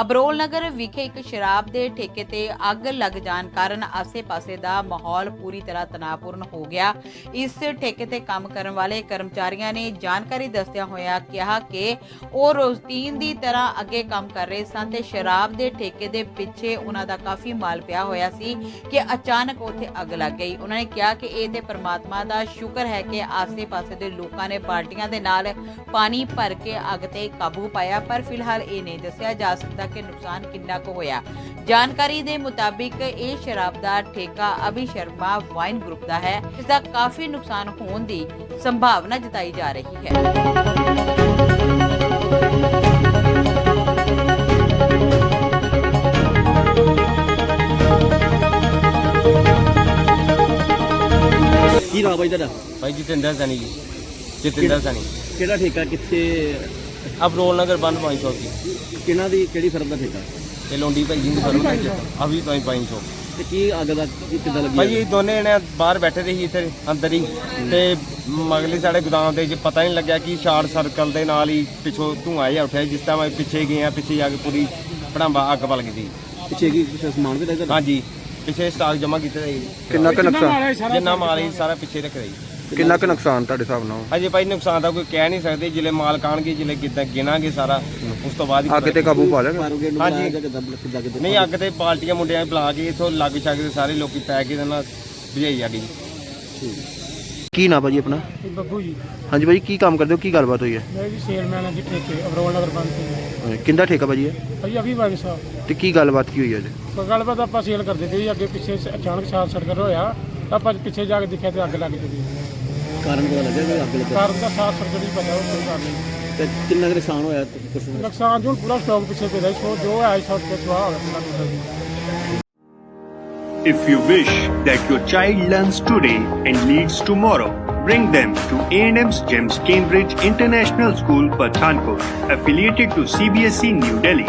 ਅਬਰੋਲ ਨਗਰ ਵਿਖੇ ਇੱਕ ਸ਼ਰਾਬ ਦੇ ਠੇਕੇ ਤੇ ਅੱਗ ਲੱਗ ਜਾਣ ਕਾਰਨ ਆਸੇ-ਪਾਸੇ ਦਾ ਮਾਹੌਲ ਪੂਰੀ ਤਰ੍ਹਾਂ ਤਣਾਅਪੂਰਨ ਹੋ ਗਿਆ। ਇਸ ਠੇਕੇ ਤੇ ਕੰਮ ਕਰਨ ਵਾਲੇ ਕਰਮਚਾਰੀਆਂ ਨੇ ਜਾਣਕਾਰੀ ਦੱਸਦਿਆਂ ਹੋਇਆ ਕਿਹਾ ਕਿ ਉਹ ਰੋਜ਼ਤੀਨ ਦੀ ਤਰ੍ਹਾਂ ਅੱਗੇ ਕੰਮ ਕਰ ਰਹੇ ਸਨ ਤੇ ਸ਼ਰਾਬ ਦੇ ਠੇਕੇ ਦੇ ਪਿੱਛੇ ਉਹਨਾਂ ਦਾ ਕਾਫੀ ਮਾਲ ਪਿਆ ਹੋਇਆ ਸੀ ਕਿ ਅਚਾਨਕ ਉੱਥੇ ਅੱਗ ਲੱਗ ਗਈ। ਉਹਨਾਂ ਨੇ ਕਿਹਾ ਕਿ ਇਹ ਤੇ ਪ੍ਰਮਾਤਮਾ ਦਾ ਸ਼ੁਕਰ ਹੈ ਕਿ ਆਸੇ-ਪਾਸੇ ਦੇ ਲੋਕਾਂ ਨੇ ਬਾਲਟੀਆਂ ਦੇ ਨਾਲ ਪਾਣੀ ਭਰ ਕੇ ਅੱਗ ਤੇ ਕਾਬੂ ਪਾਇਆ, ਪਰ ਫਿਲਹਾਲ ਇਹ ਨਹੀਂ ਦੱਸਿਆ ਜਾ ਸਕਦਾ ਕਿ ਨੁਕਸਾਨ ਕਿੰਨਾ ਕੁ ਹੋਇਆ? ਜਾਣਕਾਰੀ ਦੇ ਮੁਤਾਬਿਕ ਇਹ ਸ਼ਰਾਬ ਦਾ ਠੇਕਾ ਅਭੀ ਸ਼ਰਮਾ ਵਾਈਨ ਗਰੁੱਪ ਦਾ ਹੈ। ਇਸ ਦਾ ਕਾਫੀ ਨੁਕਸਾਨ ਹੋਣ ਦੀ ਸੰਭਾਵਨਾ ਜਤਾਈ ਜਾ ਰਹੀ ਹੈ। ਕੀ ਨਾਮ ਬਾਈ ਤੁਹਾਡਾ? ਭਾਈ ਜਤਿੰਦਰ ਸੈਣੀ ਜੀ। ਜਤਿੰਦਰ ਸੈਣੀ। ਕਿਹੜਾ ਠੇਕਾ ਕਿੱਥੇ ਅਬਰੋਲ ਨਗਰ ਬੰਦ ਪਾਈ ਚੌਕ ਜੀ ਕਿਹਨਾਂ ਦੀ ਕਿਹੜੀ ਫਰਮ ਦਾ ਠੇਕਾ? ਤੇ ਲੋਂਡੀ ਭਾਈ ਜੀ ਦੀ ਫਰਮ ਵਿੱਚ ਅਭੀ ਪਾਈ ਪਾਈ ਚੌਕ ਤੇ ਕੀ ਅੱਗ ਦਾ ਕੀ ਕਿੱਦਾਂ ਲੱਗੀ ਭਾਈ ਇਹ ਦੋਨੇ ਜਣੇ ਬਾਹਰ ਬੈਠੇ ਦੇ ਸੀ ਇੱਥੇ ਅੰਦਰ ਹੀ। ਤੇ ਮਗਲੇ ਸਾਡੇ ਗੋਦਾਮ ਦੇ ਵਿੱਚ ਪਤਾ ਹੀ ਨਹੀਂ ਲੱਗਿਆ ਕਿ ਸ਼ਾਰਟ ਸਰਕਲ ਦੇ ਨਾਲ ਹੀ ਪਿੱਛੋਂ ਧੂੰਆਂ ਜਿਹਾ ਉੱਠਿਆ ਜਿਸ ਟਾਈਮ ਅਸੀਂ ਪਿੱਛੇ ਗਏ ਆ ਪਿੱਛੇ ਜਾ ਕੇ ਪੂਰੀ ਭੜਾਂਬਾ ਅੱਗ ਬਲ ਗਈ ਸੀ। ਪਿੱਛੇ ਕੀ ਕੁਛ ਸਮਾਨ ਵੀ ਲੱਗਾ ਹਾਂਜੀ ਪਿੱਛੇ ਸਟਾਕ ਜਮ੍ਹਾਂ ਕੀਤੇ ਦੇ ਸੀ। ਕਿੰਨਾ ਕੁ ਨੁਕਸਾਨ? ਜਿੰਨਾ ਮਾਲ ਸੀ ਸਾਰਾ ਪਿੱਛੇ ਰੱਖ ਰਹੀ ਕਿੰਨਾ ਕੁ ਨੁਕਸਾਨ ਤੁਹਾਡੇ ਹਿਸਾਬ ਨਾਲ? ਅਜੇ ਭਾਈ ਨੁਕਸਾਨ ਦਾ ਕੋਈ ਕਹਿ ਨਹੀਂ ਸਕਦੇ ਜਿਲੇ ਮਾਲ ਕਾਣਗੇ ਜਿਲੇ ਕਿਦਾਂ ਗਿਣਾਂਗੇ ਸਾਰਾ ਉਸ ਤੋਂ ਬਾਅਦ ਹੀ ਅੱਗ ਤੇ ਕਾਬੂ ਪਾ ਨੂੰ ਹਾਂਜੀ। ਨਹੀਂ ਅੱਗ ਤੇ ਪਾਰਟੀਆਂ ਮੁੰਡਿਆਂ ਨੂੰ ਬੁਲਾ ਕੇ ਇਥੋਂ ਲੱਗ ਛੱਗ ਦੇ ਸਾਰੇ ਲੋਕੀ ਪੈ ਕੇ ਇਹਨਾਂ ਭਜਾਈ ਅੱਗ ਜੀ ਕੀ ਨਾ ਭਾਜੀ ਆਪਣਾ? ਬੱਬੂ ਜੀ। ਹਾਂਜੀ ਭਾਜੀ ਕੀ ਕੰਮ ਕਰਦੇ ਹੋ? ਕੀ ਗੱਲਬਾਤ ਹੋਈ ਹੈ? ਮੈਂ ਜੀ ਸੇਲਮੈਨ ਹਾਂ ਜੀ ਠੇਕੇ ਅਬਰੋਲ ਨਗਰ ਬੰਦ ਤੋਂ। ਕਿੰਦਾ ਠੇਕਾ ਭਾਜੀ ਹੈ ਭਾਈ ਅਭੀ ਬਾਗ ਸਾਹਿਬ। ਤੇ ਕੀ ਗੱਲਬਾਤ ਕੀ ਹੋਈ ਹੈ ਜੀ ਕੋਈ ਗੱਲਬਾਤ ਆਪਾਂ ਸੇਲ ਕਰਦੇ ਤੇ ਜੀ ਅੱਗੇ ਪਿੱਛੇ ਸ- ਅਚਾਨਕ ਸ਼ਾਰਟ ਸਰਕਟ ਹੋਇਆ ਤਾਂ ਆਪਾਂ ਪਿੱਛੇ ਜਾ ਕੇ ਦੇਖਿਆ ਤੇ ਅੱਗ ਲੱਗ ਗਈ ਕਾਰਨ ਪਤਾ ਲੱਗਿਆ ਕਿ ਅੱਗ ਲੱਗਾ ਕਾਰਨ ਦਾ ਸਰਕਟ ਹੀ ਪਤਾ ਉਹ ਕੋਈ ਗੱਲ ਨਹੀਂ ਤੇ ਕਿੰਨਾ ਕੁ ਨੁਕਸਾਨ ਹੋਇਆ ਕੁਛ ਨੁਕਸਾਨ ਜੋ ਪੂਰਾ ਸਟਾਕ ਪਿੱਛੇ ਪਿਆ ਸੋ ਜੋ ਹੈ ਸ਼ਾਰਟ ਕੇ ਸਵਾਹ ਹੋ ਗਿਆ ਪੂਰਾ ਜੀ If you wish that your child learns today and leads tomorrow, bring them to A&M's GEMS Cambridge International School, Pathankot, affiliated to CBSE E, New Delhi.